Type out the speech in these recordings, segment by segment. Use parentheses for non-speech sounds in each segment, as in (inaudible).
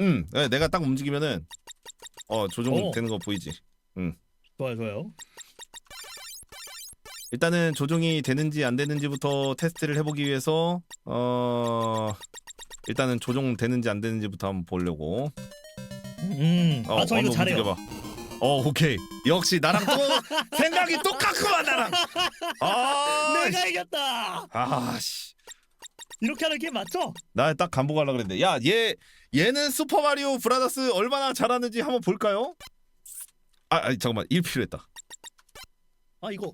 응, 네, 내가 딱 움직이면은 어 조종 오. 되는 거 보이지. 좋아요 좋아요. 일단은 조종이 되는지 안 되는지부터 테스트를 해보기 위해서 어 일단은 조종 되는지 안 되는지부터 한번 보려고. 음. 어, 아 저 이거 한번 잘해요. 움직여봐. 어 오케이 역시 나랑 또 (laughs) 생각이 똑같구만 나랑. 아, 내가 이겼다. 아씨. 이렇게 하는 게 맞죠? 나 딱 간보가려 그랬는데 야 얘 얘는 슈퍼 마리오 브라더스 얼마나 잘하는지 한번 볼까요? 아, 아니 잠깐만 일 필요했다. 아 이거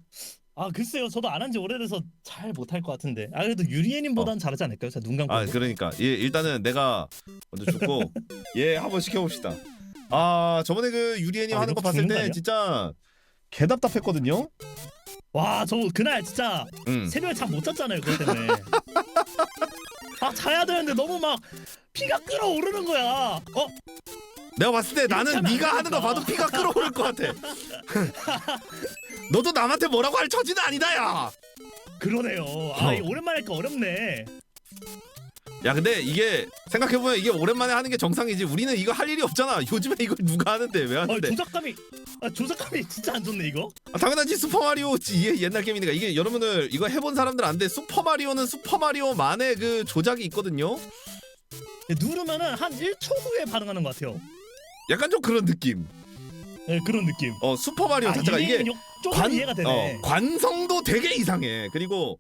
아 글쎄요 저도 안 한 지 오래돼서 잘 못할 것 같은데 아 그래도 유리애님보단 잘하지 않을까요? 제가 눈 감고 어. 아 그러니까 얘 일단은 내가 먼저 죽고 얘 (laughs) 한번 시켜봅시다. 아 저번에 그 유리애님 아, 하는 거 봤을 죽는 거때 아니야? 진짜 개답답했거든요. 와 저 그날 진짜 응. 새벽에 잠 못 잤잖아요 그것 때문에 (laughs) 아 자야 되는데 너무 막 피가 끓어오르는 거야 어? 내가 봤을 때 나는 네가 하는 거. 봐도 피가 끓어오를 것 같아. 너도 남한테 뭐라고 할 처지는 아니다 야. 그러네요 아 어. 이거 오랜만에 하니까 어렵네 야 근데 이게 생각해보면 이게 오랜만에 하는 게 정상이지 우리는 이거 할 일이 없잖아. 요즘에 이걸 누가 하는데 왜 아 하는데? 조작감이 아 조작감이 진짜 안 좋네 이거? 아, 당연하지. 슈퍼마리오 이게 옛날 게임이니까. 이게 여러분들 이거 해본 사람들 안돼 슈퍼마리오는 슈퍼마리오만의 그 조작이 있거든요. 누르면은 한 1초 후에 반응하는 것 같아요. 약간 좀 그런 느낌. 네, 그런 느낌. 어 슈퍼마리오 아, 자체가 이게 관, 이해가 되네. 어, 관성도 되게 이상해. 그리고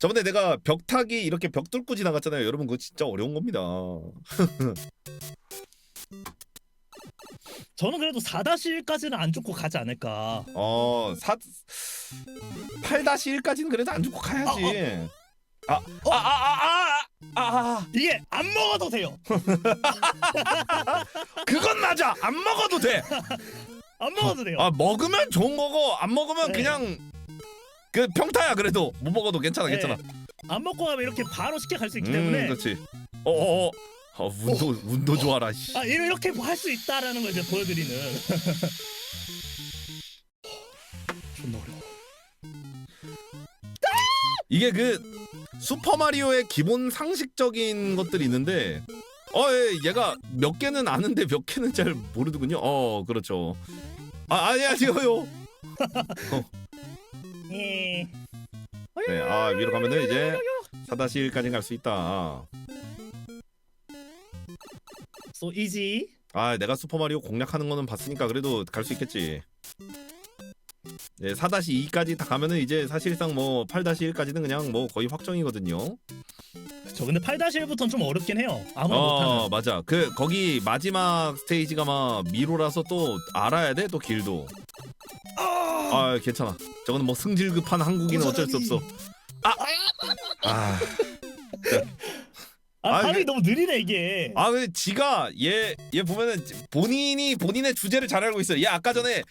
저번에 내가 벽 타기 이렇게 벽 뚫고 지나갔잖아요 여러분 그거 진짜 어려운 겁니다 (laughs) 저는 그래도 4-1까지는 안 죽고 가지 않을까 어, 사 8-1까지는 그래도 안 죽고 가야지. 아, 아, 아, 아, 아, 아, 아, 이게 안 먹어도 돼요 (laughs) 그건 맞아. 안 먹어도 돼. 안 먹어도 돼요 아, 먹으면 좋은 거고 안 먹으면 네. 그냥 그 평타야. 그래도 못 먹어도 괜찮아, 네. 괜찮아. 안 먹고 가면 이렇게 바로 쉽게 갈수 있기 음, 때문에 그렇지. 어, 어, 어. 어, 운도 운도 좋아라. 씨. 아 이렇게 할 수 있다라는 걸 이제 보여드리는 (laughs) 존나 어려워 이게 그 슈퍼 마리오의 기본 상식적인 것들이 있는데 어, 예, 얘가 몇 개는 아는데 몇 개는 잘 모르더군요. 어, 그렇죠. 아, 아니야지요. (laughs) 예. 네, 아 위로 가면은 이제 4-1까지 갈 수 있다. So easy 아 내가 슈퍼마리오 공략하는 거는 봤으니까 그래도 갈 수 있겠지. 네, 4-2까지 다 가면은 이제 사실상 뭐 8-1까지는 그냥 뭐 거의 확정이거든요. 저 근데 8-1부터는 좀 어렵긴 해요 아무나 어 못하는 맞아. 그 거기 마지막 스테이지가 막 미로라서 또 알아야 돼 또 길도. 아, 아 괜찮아. 저거는 뭐 승질급한 한국인은 어쩔 수 없어. 아, 아, 아 아, 반응이 이게- 너무 느리네 이게 아 근데 지가 얘 얘 보면은 본인이 본인의 주제를 잘 알고 있어요. 얘 아까 전에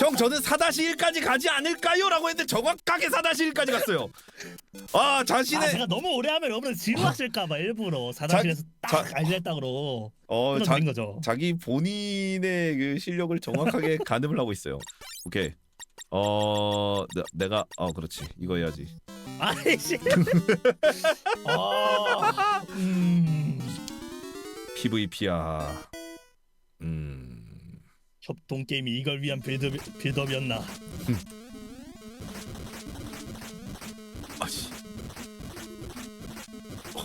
형 저는 4-1까지 가지 않을까요?라고 했는데 정확하게 4-1까지 갔어요. 아 아 자신의 제가 너무 오래 하면 여러분 지루하실까봐 일부러 4-1에서 딱 자- 알렸다고 어 자, 끊어드린 거죠 자기 본인의 그 실력을 정확하게 (laughs) 가늠을 하고 있어요. 오케이. 어 내, 내가 어 그렇지 이거 해야지. 아이씨 아, (laughs) 음, PVP야. 음. 협동 게임이 이걸 위한 빌드, 빌드업이었나 (laughs) 아씨.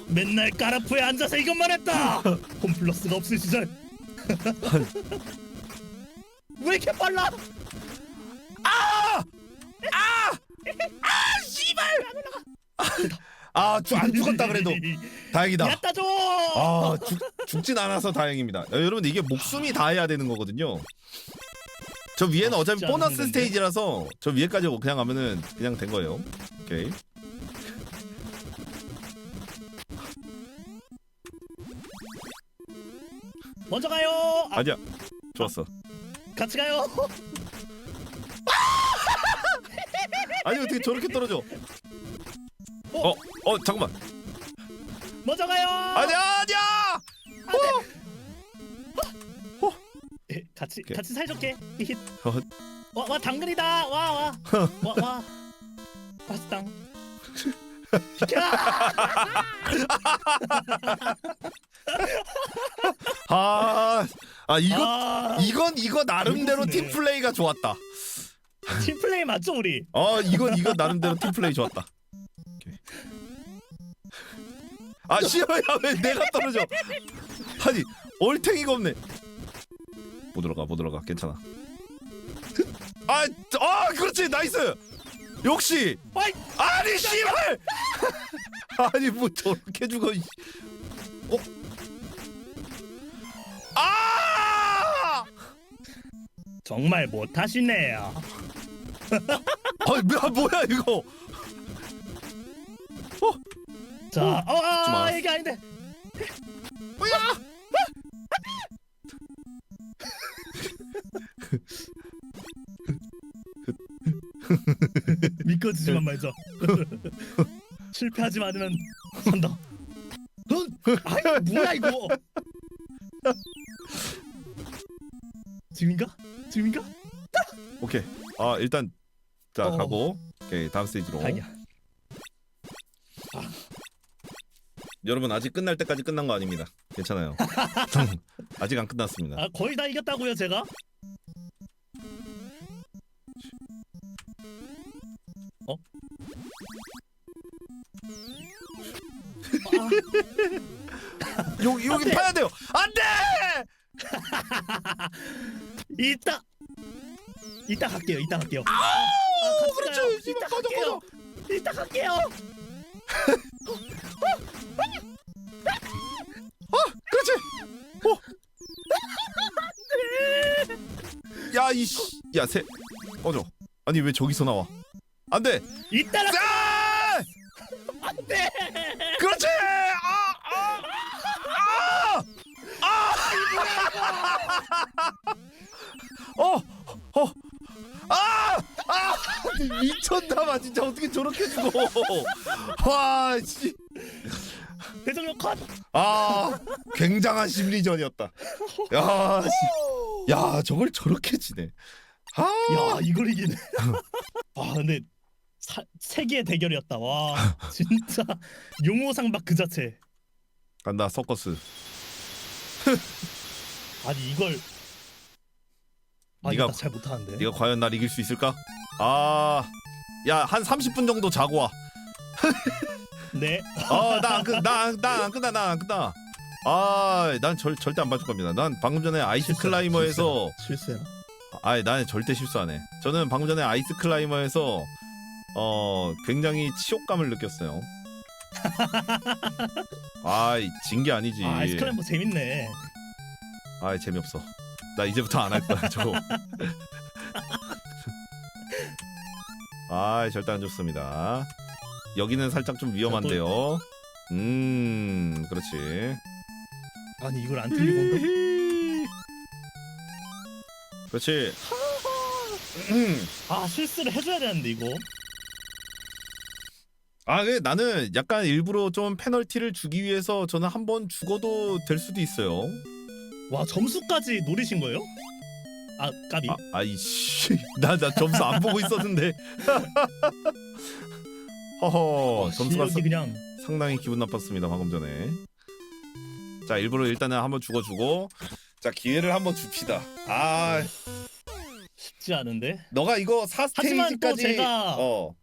맨날 까라프에 앉아서 이것만 했다 (laughs) 홈플러스가 없을 시절 왜 이렇게 빨라 아안 죽었다 그래도 다행이다. 야따 줘 아 죽, 죽진 않아서 다행입니다. 야, 여러분 이게 목숨이 다해야 되는 거거든요. 저 위에는 아, 어차피 않은 보너스 건데. 스테이지라서 저 위에까지 그냥 가면은 그냥 된 거예요. 오케이. 먼저 가요 아, 아니야. 좋았어. 같이 가요 (laughs) 아니 어떻게 저렇게 떨어져? 어, 어 잠깐만. 먼저 가요 아니야, 아니야. 에, 같이 오케이. 같이 사이좋게 히힛 어. 와, 와 당근이다 와 와 와와 맛있당 비켜 아, 아, 아 이거 아, 이건 이거 나름대로. 팀 플레이가 좋았다. (laughs) 팀 플레이 맞죠 우리? 어 이건 이건 나름대로 팀 플레이 좋았다. 오케이. 아 씨발 야왜 내가 떨어져? 아니 얼탱이가 없네. 못 들어가 못 들어가 괜찮아. 아, 아 그렇지 나이스. 역시 아이, 아니 씨발 아니 뭐 저렇게 죽어. 이- 어? 아! 정말 못하시네요. (laughs) 아 뭐야 뭐야 이거? 자, 어, 죽지 마. 아, 이게 아닌데. 뭐야? (laughs) 믿겨지지만 말자. (laughs) 실패하지 않으면 산다. 넌, 아이 뭐야 이거? 지금인가? 지금인가? 오케이. 아 일단 자 어. 가고 오케이 다음 스테이지로. 다행이야. 여러분 아직 끝날 때까지 끝난 거 아닙니다. 괜찮아요. (laughs) 아직 안 끝났습니다. 아 거의 다 이겼다고요 제가? 어? 아, 여기 여기! 파야 돼요. 안돼. (laughs) 이따 이따 갈게요. 이따 갈게요. 아, 같이 그렇죠. 가요. 이따 꺼져, 갈게요. 이따 갈게요. 그렇지. 어. 야 이씨. 야 새 꺼져. 아니 왜 저기서 나와? 안 돼. 이따 라 자. 미쳤나봐 진짜 어떻게 저렇게 죽어 (laughs) 와 씨. 대정령 컷. 아 굉장한 심리전이었다 야, 씨. 야 저걸 저렇게 지네 아 야 이걸 이기네. (laughs) 아 근데 사, 세계의 대결이었다. 와 (laughs) 진짜 용호상박 그 자체. 간다 서커스 아니 이걸 아 네가- 이거 나잘 못하는데. 네가 과연 날 이길 수 있을까 아 야 한 30분 정도 자고 (laughs) 네. 와어나안끝나나안 끝나 나 안 끝나 아난 절대 안 봐줄 겁니다 난 방금 전에 아이스 클라이머에서 실수야. 아이 나는 절대 실수 안 해. 저는 방금 전에 아이스 클라이머에서 어 굉장히 치욕감을 느꼈어요. (laughs) 아이 진게 아니지. 아 아이스크림 재밌네. 아이 재미없어. 나 이제부터 안 할 거야 저거. (laughs) 아이 절대 안 좋습니다. 여기는 살짝 좀 위험한데요. 음 그렇지. 아니 이걸 안 틀리고 온다. 그렇지. 음. 아 실수를 해줘야 되는데 이거. 아, 그 나는 약간 일부러 좀 페널티를 주기 위해서 저는 한 번 죽어도 될 수도 있어요. 와 점수까지 노리신 거예요? 아 까비. 아, 아이씨, (laughs) 나 나 점수 안 보고 있었는데. (laughs) 허허, 어, 점수가 실력이 그냥 사- 상당히 기분 나빴습니다 방금 전에. 자, 일부러 일단은 한번 죽어주고, 자 기회를 한번 줍시다. 아, 쉽지 않은데. 너가 이거 4 하지만 또 스테이지까지 제가 어,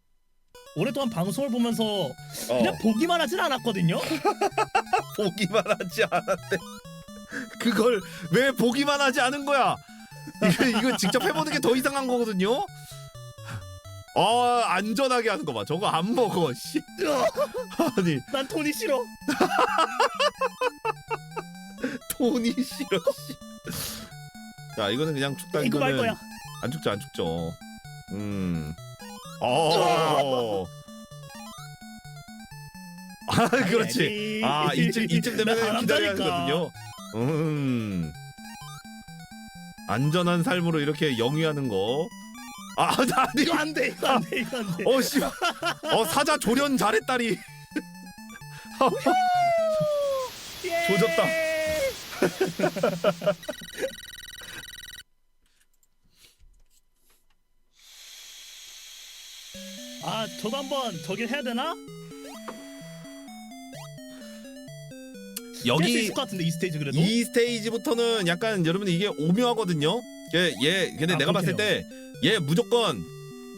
오랫동안 방송을 보면서 어 그냥 보기만 하진 않았거든요. (laughs) 보기만 하지 않았대. 그걸 왜 보기만 하지 않은 거야? 이거 이거 직접 해보는 게 더 이상한 거거든요. 어 안전하게 하는 거 봐. 저거 안 먹어. 씨. 아니 난 돈이 싫어. (laughs) 돈이 싫어. 씨. 자 이거는 그냥 죽다 이거 말 거야. 안 죽죠 안 죽죠. 음. 어. 아 그렇지. 아 이쯤 이쯤 되면 나 기다려야. 하거든요. 음. 안전한 삶으로 이렇게 영위하는 거. 아, (laughs) 아니. 이거 안 돼. 이거 안 돼. 이거 안 돼. 어, 씨. 어, 사자 조련 잘했다리. (laughs) 예! 조졌다. 아 저도 한번 저기 해야 되나? 깰수 여기 있을 것 같은데 이 스테이지 그래도. 이 스테이지부터는 약간 여러분들 이게 오묘하거든요. 얘, 얘 근데 아, 내가 봤을 때 얘 무조건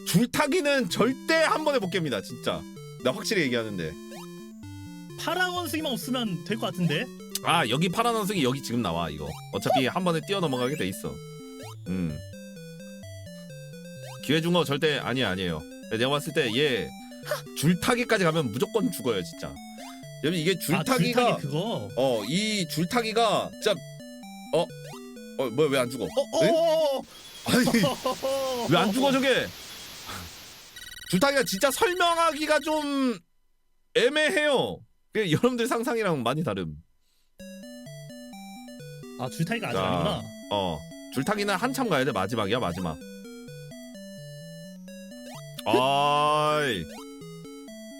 줄타기는 절대 한 번에 못 깹니다. 진짜. 나 확실히 얘기하는데. 파랑 원숭이만 없으면 될 것 같은데. 아 여기 파란 원숭이 여기 지금 나와 이거. 어차피 한 번에 뛰어 넘어가게 돼 있어. 음. 기회 준 거 절대 아니 아니에요. 내가 봤을 때 얘 줄타기까지 가면 무조건 죽어요 진짜. 여러분 이게 아, 줄타기가 줄타기 그거. 어 이 줄타기가 진짜 어어 뭐야 왜 안 죽어? 어어. 아니 (laughs) 왜 안 죽어 저게? 줄타기가 진짜 설명하기가 좀 애매해요. 그 여러분들 상상이랑 많이 다름. 아 줄타기가 아직 자, 아니구나. 어 줄타기는 한참 가야 돼 마지막이야 마지막. 아이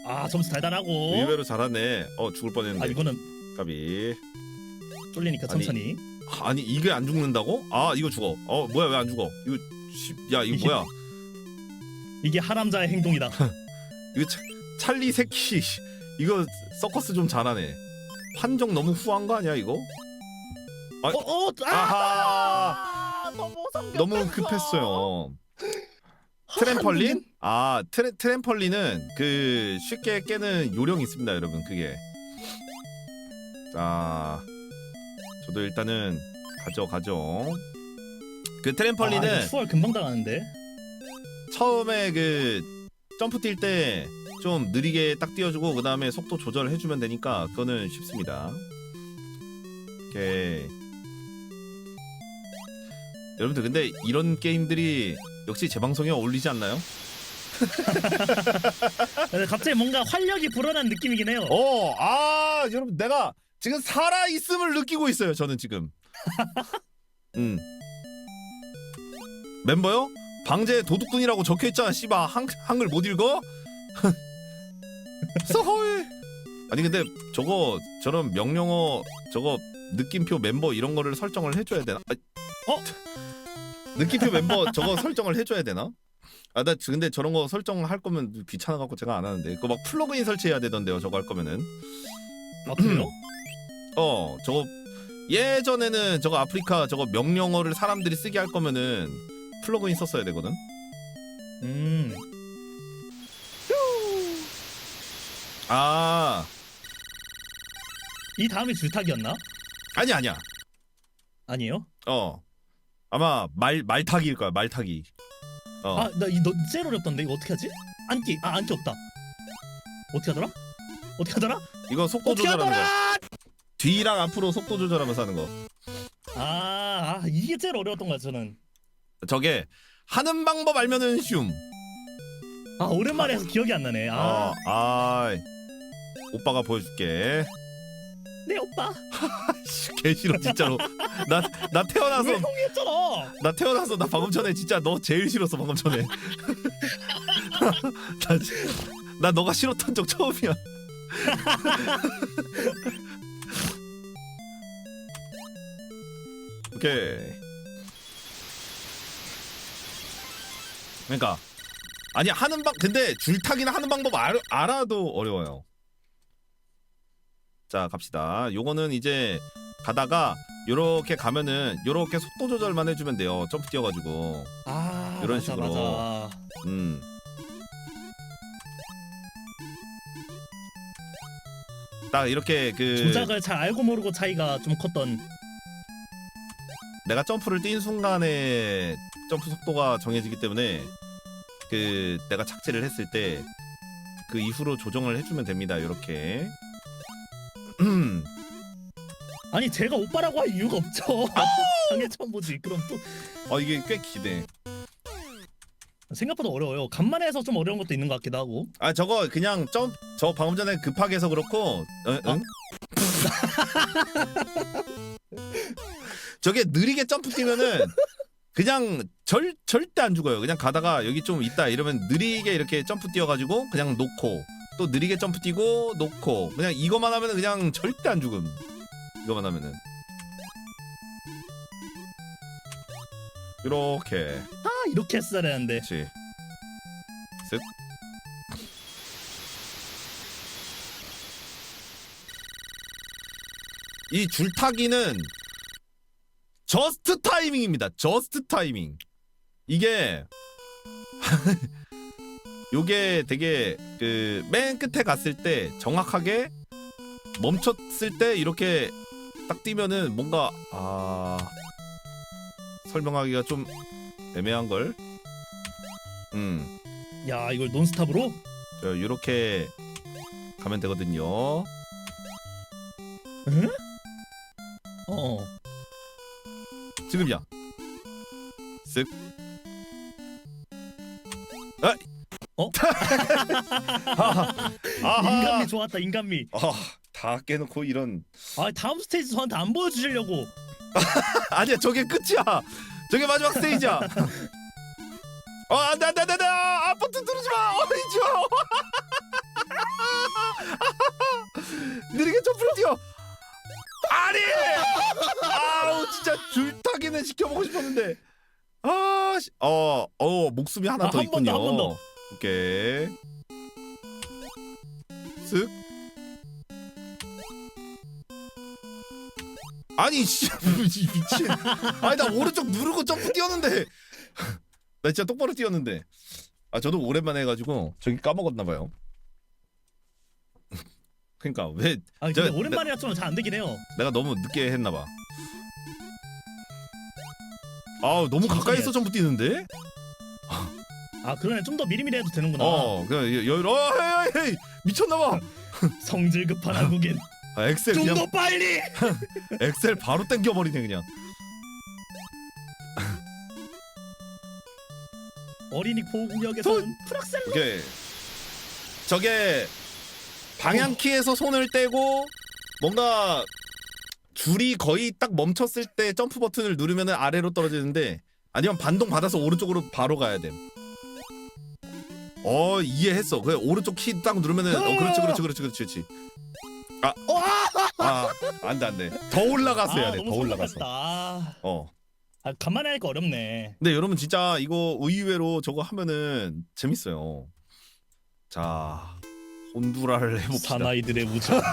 아 점수 달달하고. 의외로 잘하네. 어 죽을 아 뻔했는데. 이거는 까비. 쫄리니까 아니, 천천히. 아니 이게 안 죽는다고? 아 이거 죽어. 어 뭐야 왜 안 죽어? 이거 씨, 야 이거 이게- 뭐야? 이게 하람자의 행동이다. (laughs) 이거 차, 찰리 새끼 이거 서커스 좀 잘하네. 판정 너무 후한 거 아니야 이거? 아, 어, 어, 아하 아, 너무 성격 너무. 급했어요. 트램펄린? 아 트레, 트램펄린은 그 쉽게 깨는 요령이 있습니다 여러분 그게. 자 저도 일단은 가져 가져. 그 아, 트램펄린은 이거 추월 금방 당하는데. 처음에 그 점프 뛸 때 좀 느리게 딱 띄워주고 그 다음에 속도 조절을 해주면 되니까 그거는 쉽습니다. 오케이. 여러분들 근데 이런 게임들이 역시 제 방송에 어울리지 않나요? 근데 갑자기 뭔가 활력이 불어난 느낌이긴 해요. 어, 아 여러분 내가 지금 살아 있음을 느끼고 있어요. 저는 지금. (laughs) 음. 멤버요? 방제 도둑꾼이라고 적혀 있잖아. 씨바 한, 한글 못 읽어? (laughs) 서허이. 아니 근데 저거 저런 명령어 저거 느낌표 멤버 이런 거를 설정을 해줘야 되나? 아, 어? (laughs) 느낌표 멤버 저거 설정을 해줘야 되나? 아 나 근데 저런 거 설정할 거면 귀찮아 갖고 제가 안 하는데 그거 막 플러그인 설치해야 되던데요 저거 할 거면은 아 그래요? (clears throat) 어 저거 예전에는 저거 아프리카 저거 명령어를 사람들이 쓰게 할 거면은 플러그인 썼어야 되거든 음. 아 이 다음이 줄타기였나? 아니 아니야 아니에요? 어 아마 말 말타기일 거야 말타기 어 아, 나 이너 제일 어렵던데 이거 어떻게 하지? 안기. 아, 안기 없다. 어떻게 하더라? 어떻게 하더라? 이거 속도 어떻게 조절하는 거 하더라? 뒤랑 앞으로 속도 조절하면서 하는 거 아, 아, 이게 제일 어려웠던 거야, 저는. 저게 하는 방법 알면은 쉬움 아, 오랜만에 해서 기억이 안 나네. 아, 어, 아 오빠가 보여줄게 네, 오빠. 개 싫어 진짜로. 나나 태어나서. 왜 형이 했잖아. 나 태어나서 나 방금 전에 진짜 너 제일 싫었어 방금 전에. (laughs) 나, 지- 나 너가 싫었던 적 처음이야. (laughs) 오케이. 그러니까 아니 하는 방 근데 줄타기는 하는 방법 알, 알아도 어려워요 자 갑시다 요거는 이제 가다가 요렇게 가면은 요렇게 속도 조절만 해주면 돼요 점프 뛰어가지고 아, 이런 맞아, 식으로. 맞아. 음. 딱 이렇게 그 조작을 잘 알고 모르고 차이가 좀 컸던. 내가 점프를 뛴 순간에 점프 속도가 정해지기 때문에 그 내가 착지를 했을 때 그 이후로 조정을 해주면 됩니다. 이렇게. 음. 아니, 제가 오빠라고 할 이유가 없죠. 아! (laughs) 당연히 처음 보지. 그럼 또 어 이게 꽤 기대. 생각보다 어려워요. 간만에 해서 좀 어려운 것도 있는 것 같기도 하고. 아 저거 그냥 점 저 방금 전에 급하게 해서 그렇고 어, 응? (laughs) 저게 느리게 점프 뛰면은 그냥 절 절대 안 죽어요. 그냥 가다가 여기 좀 있다 이러면 느리게 이렇게 점프 뛰어가지고 그냥 놓고 또 느리게 점프 뛰고 놓고 그냥 이거만 하면 은 그냥 절대 안 죽음. 이거만 하면은 이렇게 아, 이렇게 했어야 되는데. 그렇지. 쓱. 이 줄타기는 저스트 타이밍입니다. 저스트 타이밍. 이게 (laughs) 요게 되게 그 맨 끝에 갔을 때 정확하게 멈췄을 때 이렇게 딱 뛰면은 뭔가 아 설명하기가 좀 애매한 걸. 음. 야 이걸 논스탑으로? 저 이렇게 가면 되거든요. 응? 어. 지금이야. 쓱. 아! 어? (laughs) 인간미 좋았다 인간미. 아, 다 깨놓고 이런. 아 다음 스테이지 저한테 안 보여주시려고. (laughs) 아니야, 저게 끝이야. 저게 마지막 스테이지야. 어, 안돼, 안돼, 안돼, 안돼. 아, 버튼 누르지 마. 어이지 마. (laughs) 느리게 점프를 뛰어. 아니! 아우, 진짜 줄타기는 시켜보고 싶었는데. 아, 씨. 어, 어, 목숨이 하나 아, 더 한 번 더, 있군요. 한번 더. 오케이. 쓱. 아니 씨 (laughs) 미친. 아니 나 오른쪽 누르고 점프 뛰었는데. 나 진짜 똑바로 뛰었는데. 아 저도 오랜만에 해가지고 저기 까먹었나 봐요. (laughs) 그러니까 왜 아 근데 저- 오랜만이라 좀 잘 안 되긴 해요. 내가 너무 늦게 했나 봐. 아 너무 가까이서 점프 뛰는데? 아 그러네 좀 더 미리미리 해도 되는구나. 어, 그냥 여유. 어, 헤이, 헤이, 미쳤나 봐. (laughs) 성질 급한 한국인. 아, 엑셀 좀 그냥 더 빨리. (laughs) 엑셀 바로 당겨버리네 그냥. 어린이 보호구역에서는 프락셀. 이게 저게 방향 키에서 손을 떼고 뭔가 줄이 거의 딱 멈췄을 때 점프 버튼을 누르면 아래로 떨어지는데 아니면 반동 받아서 오른쪽으로 바로 가야 돼. 어 이해했어. 그 오른쪽 키 딱 누르면은 어 그렇지 그렇지 그렇지 그렇지 그렇지. 아, 아 안돼 안돼. 더 올라갔어야 돼. 더 올라가서. 아, 어. 아 간만에 하니까 어렵네. 근데 여러분 진짜 이거 의외로 저거 하면은 재밌어요. 자, 혼두라를 (laughs) 해봅시다. 사나이들의 우정. (laughs)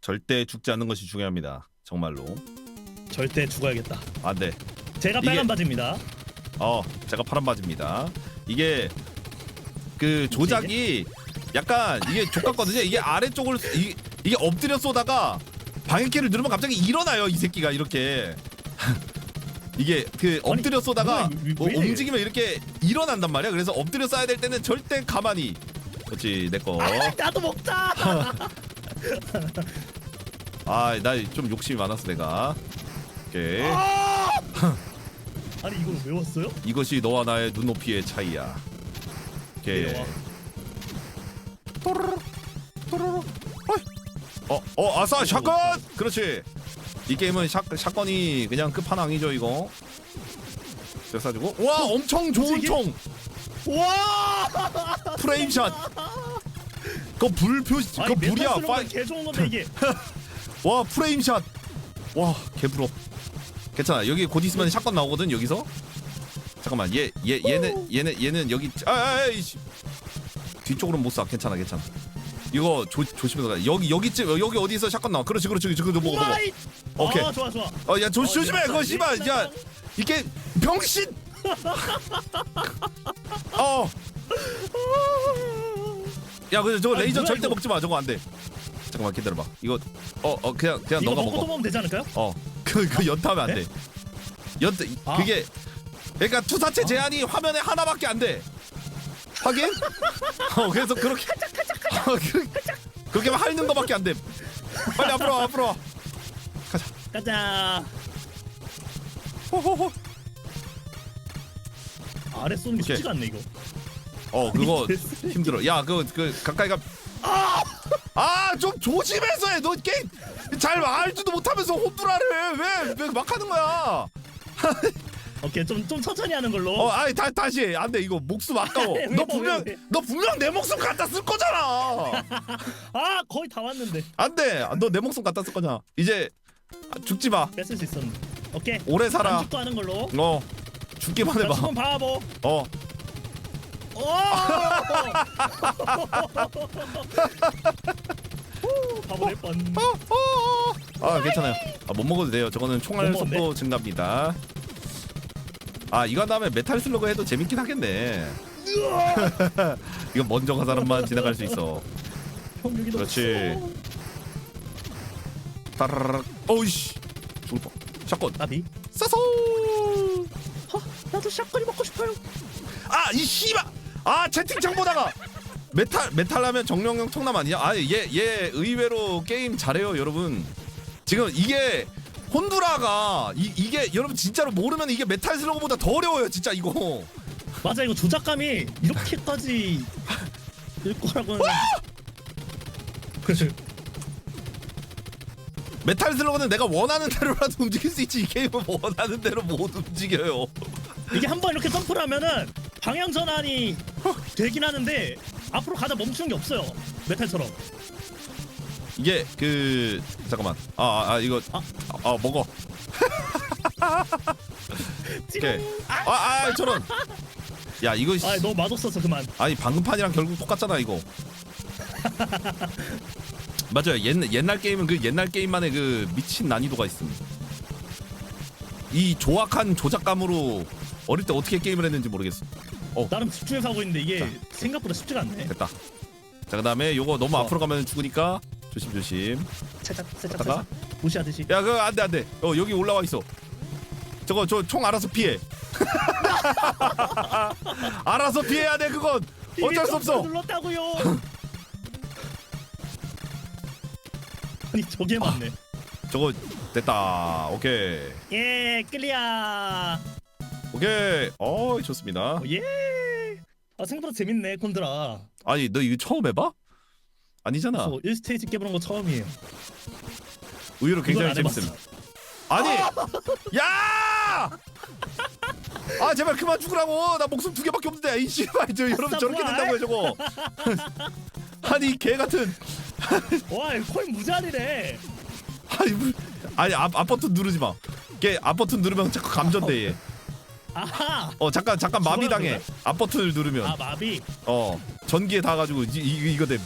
절대 죽지 않는 것이 중요합니다. 정말로. 절대 죽어야겠다. 안 돼. 제가 이게- 빨간 바지입니다. 어, 제가 파란 바지입니다. 이게 그 조작이 약간 이게 족같거든요. 이게 아래쪽을 이, 이게 엎드려 쏘다가 방해키를 누르면 갑자기 일어나요. 이 새끼가 이렇게. (laughs) 이게 그 엎드려 쏘다가 뭐야, 왜- 뭐왜 이래? 움직이면 이렇게 일어난단 말이야. 그래서 엎드려 쏴야 될 때는 절대 가만히. 그렇지 내 거. 아, 나도 먹자. (laughs) 아, 나 좀 욕심이 많았어 내가. 오케이. 아! (laughs) 아니 이걸 왜 왔어요? 이것이 너와 나의 눈높이의 차이야. 오케이. 내려와. 또르르. 어, 어, 아싸 샷건. 그렇지. 이 게임은 샷, 샷건이 그냥 끝판왕이죠 이거. 그래서 가지고 와 엄청 좋은? 총 와! 프레임샷. 그거 불 표시 그거 불이야. 파이, 개 좋은 건데 이게. (laughs) 와 프레임샷. 와 개부럽. 괜찮아 여기 곧 있으면 샷건 나오거든 여기서. 잠깐만 얘 얘 얘는 얘는 얘는 여기 아이씨 뒤쪽으로는 못 쏴. 괜찮아 괜찮아. 이거 조, 조심해서 가. 여기 여기쯤 여기 어디서 샷건 나와. 그렇지 그렇지 그거 먹어 먹어. 마이! 오케이. 아, 좋아 좋아. 어야 조, 어, 조심해 얘 그거 씨발 야 이게 병신. (laughs) 어. 야 근데 저거 아니, 레이저 뭐야, 절대 이거. 먹지 마. 저거 안 돼. 잠깐만 기다려봐. 이거 어 어 그냥 그냥 이거 너가 먹고 먹어. 도보면 되지 않을까요? 어, 그, 그 연타하면 안 네? 돼. 연, 아. 그게, 그러니까 투사체 제한이 화면에 하나밖에 안 돼. 확인? 어, 그래서 그렇게, 어, 그, 그렇게 핥는 거밖에 안 돼. 빨리 앞으로 와, 앞으로 와. 가자. 호호호. 아래 쏘는 게 오케이. 쉽지가 않네 이거. 어, 그거 힘들어. 야, 그거, 그, 가까이 가. 아, 좀 조심해서 해. 너 게임 잘 알지도 못하면서 혼두라를 왜, 왜 막 하는 거야? (laughs) 오케이 좀 좀 천천히 하는 걸로. 어, 아니 다 다시 해. 안 돼. 이거 목숨 아까워. (laughs) 왜, 너 왜, 분명 왜? 너 분명 내 목숨 갖다 쓸 거잖아. (laughs) 아 거의 다 왔는데 안 돼. 너 내 목숨 갖다 쓸 거냐. 이제 죽지 마. 뺏을 수 있었는데. 오케이. 오래 살아. 안 죽고 하는 걸로. 어. 죽기만 자, 해봐. 죽은 바보. 어. 바보 (laughs) 될 뻔. 아 괜찮아요. 아, 못 먹어도 돼요. 저거는 총알 못 먹었네. 속도 증가입니다. 아 이거 한 다음에 메탈 슬러그 해도 재밌긴 하겠네. (laughs) 이거 먼저 가 사람만 지나갈 수 있어. 형 그렇지. 따라락. 어이씨. 죽을 뻔. 샷건. 나비. 어, 나도 샷건이 먹고 싶어요. 아이 씨발. 아 채팅창 보다가 메탈 메탈 하면 정령형 통남 아니야? 아얘얘 얘 의외로 게임 잘해요 여러분. 지금 이게 혼두라가 이, 이게 여러분 진짜로 모르면 이게 메탈 슬러그보다 더 어려워요 진짜 이거. 맞아 이거 조작감이 이렇게까지 될 거라고는. 그치. 메탈 슬러그는 내가 원하는 대로라도 움직일 수 있지 이 게임은 원하는 대로 못 움직여요. 이게 한 번 이렇게 점프를 하면은 방향 전환이 되긴 하는데 앞으로 가다 멈추는 게 없어요. 메탈처럼. 이게 그 잠깐만 아, 아, 아 이거 아, 아. 아 먹어. 오케이 아, 아 저런 야 이거 씨- 아 너무 맛없어서 그만. 아니 방금 판이랑 결국 똑같잖아 이거 맞아요 옛, 옛날 게임은 그 옛날 게임만의 그 미친 난이도가 있음 이 조악한 조작감으로 어릴 때 어떻게 게임을 했는지 모르겠어 나름 집중해서 하고 있는데 이게 자. 생각보다 쉽지가 않네. 됐다 자 그다음에 요거 너무 어. 앞으로 가면 죽으니까 조심 조심 살짝 살짝 갔다가? 살짝 무시하듯이. 야 그거 안돼 안돼 어 여기 올라와 있어 저거 저 총 알아서 피해 (laughs) 알아서 피해야 돼 그건 어쩔 수 없어 눌렀다고요. (laughs) 아니 저게 맞네. 저거 됐다 오케이 예 클리어. 오케이 어 좋습니다 어, 예. 아 생각보다 재밌네 콘드라. 아니 너 이거 처음 해봐? 아니잖아 저 1스테이지 깨보는 거 처음이에요. 의외로 굉장히 이건 안 재밌음 아니 야! 아 제발 그만 죽으라고 나 목숨 두 개밖에 없는데 이 씨발 저 여러분 저렇게. 된다고요 저거 아니 개 같은 와 이거 코인 무자리네. 아니 뭐- 아니 앞, 앞 버튼 누르지 마. 걔앞 버튼 누르면 자꾸 감전돼 얘. 아하. 어 잠깐 잠깐 마비 당해. 앞 버튼을 누르면 아 마비. 어 전기에 닿아 가지고 이, 이 이거 됨.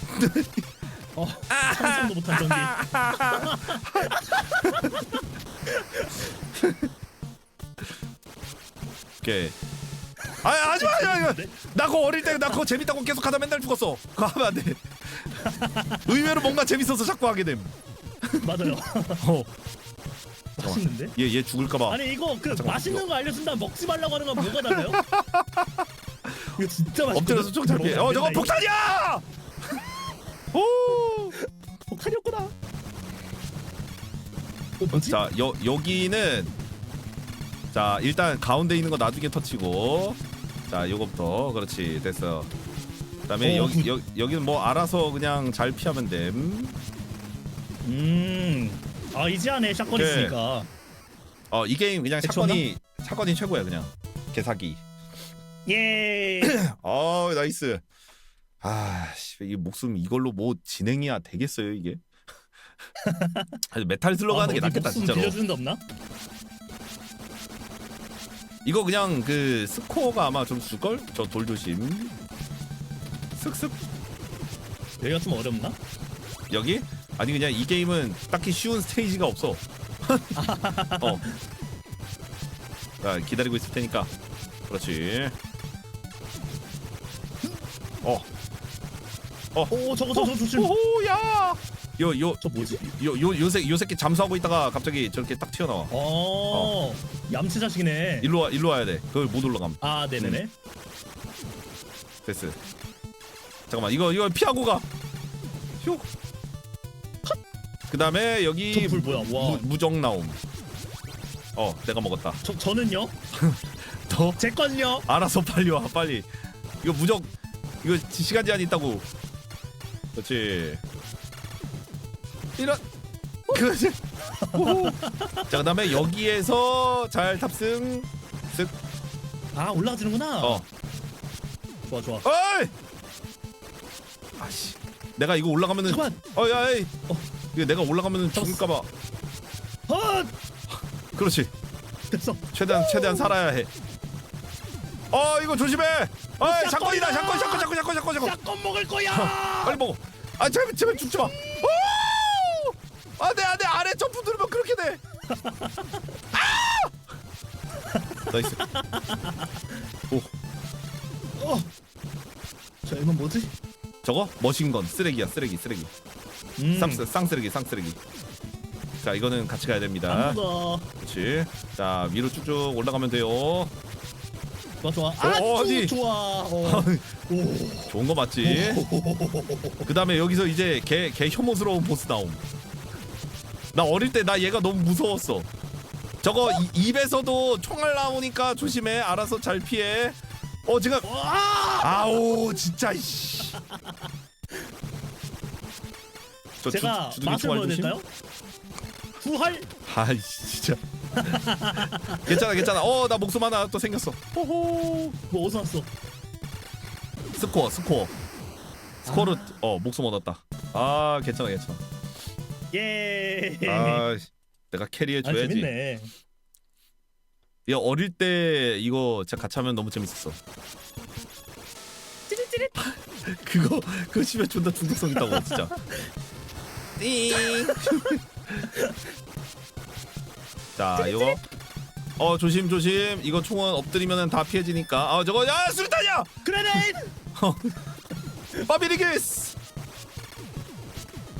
(laughs) 어 상상도 못한 전기. (laughs) 오케이. 아니 하지 마. 하지 마. 나 그거 어릴 때 나 그거 재밌다고 계속 하다 맨날 죽었어. 그거 하면 안 돼. (laughs) 의외로 뭔가 재밌어서 자꾸 하게 됨. 맞아요. 어. 맛있는데? 얘 얘 죽을까 봐. 아니 이거 그 잠깐만, 맛있는 거 알려준다 먹지 말라고 하는 건 뭐가 달라요? (laughs) 이거 진짜 맛있어. 엎드려서 쭉 잡게. 어 저거 폭탄이야! (laughs) 오! 폭탄이었구나. 어, 뭐지? 자, 여 여기는 자 일단 가운데 있는 거 나중에 터치고 자 요거부터 그렇지 됐어. 그 다음에 어, 여기 그- 여, 여기는 뭐 알아서 그냥 잘 피하면 됨. 음. 아 이제 안에 샷건 오케이. 있으니까. 어 이 게임 그냥 대충 사건이 사건이 최고야 그냥 개사기. 예. (coughs) 어 나이스. 아, 씨, 이 목숨 이걸로 뭐 진행이야 되겠어요 이게? (laughs) 아니, 메탈 슬러그 하는 게 아, 어디 낫겠다 목숨 진짜로. 빌려주는 데 없나? 이거 그냥 그 스코어가 아마 좀 줄걸? 저 돌 조심. 슥슥 여기가 좀 어렵나? 여기? 아니 그냥 이 게임은 딱히 쉬운 스테이지가 없어. (laughs) 어. 자 기다리고 있을 테니까. 그렇지. 어. 오 저거 저거 조심. 오호야. 요요 저 뭐지? 요요 요새 요 새끼 잠수하고 있다가 갑자기 저렇게 딱 튀어나와. 어. 얌체 자식이네. 일로 와 일로 와야 돼. 그걸 못 올라감. 아 네네네. 됐어. 잠깐만 이거 이거 피하고 가. 휴. 그 다음에 여기 저불 뭐야? 와. 무, 무적 나옴. 어 내가 먹었다. 저 저는요? (laughs) 더 제 건요? 알아서 빨리 와 빨리. 이거 무적 이거 지- 시간 제한 있다고. 그렇지. 이런. (laughs) 호호. 자 그다음에 여기에서 잘 탑승. 쓱. 아 올라가지는구나. 어. 좋아 좋아. 어이. 아씨. 내가 이거 올라가면은 잠깐. 어야 이 어. 이거 내가 올라가면은 잡았어. 죽을까봐. 헛. 그렇지. 됐어. 최대한 최대한 살아야 해. 어 이거 조심해. 어 샷건이다. 샷건이다 샷건 샷건 샷건 샷건 샷건 샷건. 샷건 먹을 거야. 빨리 먹어. 아 제발 제발 죽지 마. 어! 안돼 안돼 아래 점프 누르면 그렇게 돼. 아! 나이스. 어. 저 이건 뭐지? 저거 머신건 쓰레기야 쓰레기 쓰레기. 음. 쌍 쌍쓰레기 쌍쓰레기. 자 이거는 같이 가야 됩니다. 그렇지. 자 위로 쭉쭉 올라가면 돼요. 좋아 좋아. 어, 아주 어디? 좋아. 어. (laughs) 오. 좋은 거 맞지? 그 다음에 여기서 이제 개, 개 혐오스러운 보스 나옴. 나 어릴 때 나 얘가 너무 무서웠어. 저거 이, 입에서도 총알 나오니까 조심해. 알아서 잘 피해. 어 지금 와! 아우 진짜 씨. 저 주- 제가 주둥이 맛을 총알 조심. 보여드릴까요? 부활. 아이 진짜. (laughs) 괜찮아 괜찮아. 어 나 목숨 하나 또 생겼어. 호호. 뭐 어디서 왔어? 스코어 스코어. 스코어로 어 목숨 얻었다. 아 괜찮아 괜찮아. 예. 아 내가 캐리해 아, 줘야지. 재밌네. 야 어릴 때 이거 진짜 같이 하면 너무 재밌었어. 찌릿찌릿. (laughs) 그거 그거 치면 존나 중독성 있다고 진짜. (laughs) 띵. (laughs) 자 이거 어 조심 조심 이거 총은 엎드리면은 다 피해지니까 아 저거 야 수류탄이야 그레네이드. (laughs) 바비리기스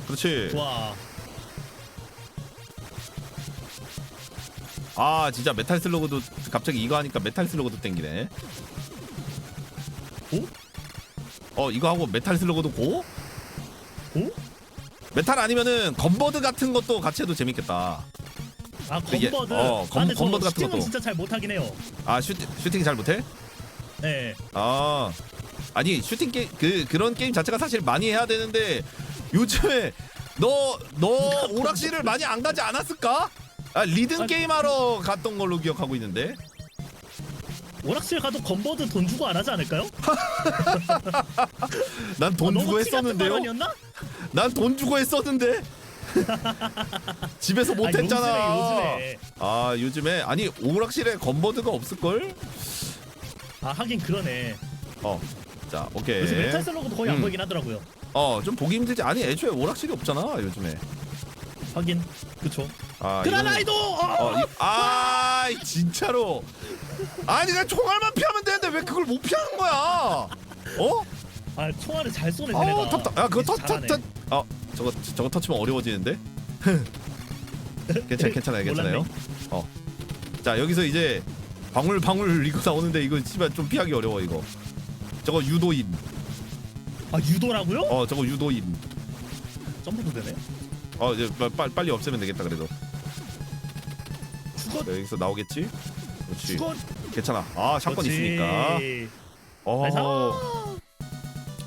그렇지 좋아. 아 진짜 메탈 슬러그도 갑자기 이거 하니까 메탈 슬러그도 땡기네 오? 어 이거 하고 메탈 슬러그도 고? 오? 메탈 아니면은 건버드 같은 것도 같이 해도 재밌겠다 아 이게- 건버드. 어, 검- 아, 근데 저 건버드 같은 슈팅은 것도. 진짜 잘 못하긴 해요. 아 슈팅 슈팅 잘 못해? 네. 아 아니 슈팅 게임 그 그런 게임 자체가 사실 많이 해야 되는데 요즘에 너 너 (laughs) 오락실을 많이 안 가지 않았을까? 아 리듬 아, 게임 하러 갔던 걸로 기억하고 있는데 오락실 가도 건버드 돈 주고 안 하지 않을까요? (laughs) 난 돈 아, 주고 너무 티 같은 했었는데요. 발언이었나? 난 돈 주고 했었는데 집에서 아, 못했잖아. 요즘에 요즘에. 아 요즘에 아니 오락실에 건버드가 없을 걸? 아 하긴 그러네. 어. 자 오케이. 요즘 메탈 슬러그도 거의 안 음. 보이긴 하더라고요. 어 좀 보기 힘들지. 아니 애초에 오락실이 없잖아 요즘에. 하긴 그쵸. 아 그라나이도. 어, 이, 아 진짜로. 아니 그냥 총알만 피하면 되는데 왜 그걸 못 피하는 거야? 어? 아 총알을 잘 쏘네 아 쟤네가. 탑탑. 야 그거 이제 터터 잘하네. 터. 어 저거 저거 터치면 어려워지는데. (laughs) 괜찮 괜찮아요 (laughs) 괜찮아요. 어. 자 여기서 이제 방울 방울 이거 (laughs) 나오는데 이거 씨발 좀 피하기 어려워 이거. 저거 유도임. 아 유도라고요? 어 저거 유도임. 점프도 되네. 어 이제 빨- 빨리 없애면 되겠다 그래도. 죽어 여기서 나오겠지? 그렇지. 죽어. 괜찮아. 아 샷건 있으니까. 어. 나이스.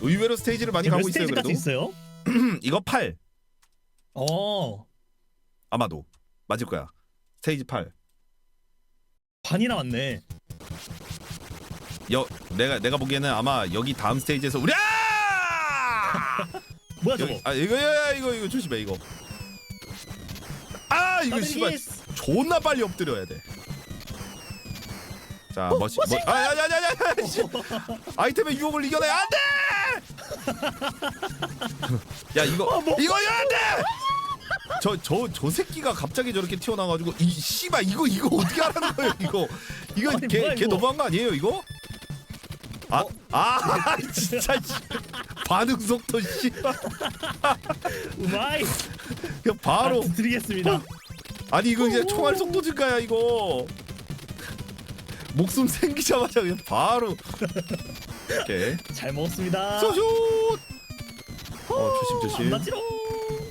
의외로 스테이지를 많이 가고 있어요 그래도. 있어요? (clears throat) 이거 8 어 아마도 맞을 거야. 스테이지 8. 반이 나 왔네. 여 내가 내가 보기에는 아마 여기 다음 스테이지에서 우리 (laughs) 뭐야 저거? 여기, 아 이거 야, 이거 이거 조심해 이거. 아 이거 씨발. 존나 빨리 엎드려야 돼. 자 어, 멋이 멋 아야야야야 아이템의 유혹을 이겨내 안 돼. 야 이거 어, 뭐. 이거 이거 안돼. 저 저 저 새끼가 갑자기 저렇게 튀어나와가지고 이 씨발 이거 이거 어떻게 하라는 거예요 이거 이거 아니, 걔 뭐야, 걔 이거. 너무한 거 아니에요 이거? 아, 어? 아, (laughs) 진짜 씨. 반응 속도 씨. 우마이. 그냥 바로 아, 드리겠습니다. 아니 이거 이제 총알 속도 증가야 이거 목숨 생기자마자 그냥 바로 오케이 잘 먹었습니다. 소슛 어 조심 조심 안 맞지롱.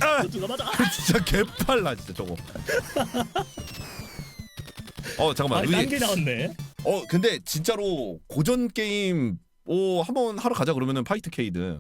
아! 저쪽가 맞아. (laughs) 진짜 개빨라 진짜 저거 어 아, 잠깐만 딴 여기 게 나왔네. 어 근데 진짜로 고전 게임 오 한번 하러 가자 그러면은 파이트 케이드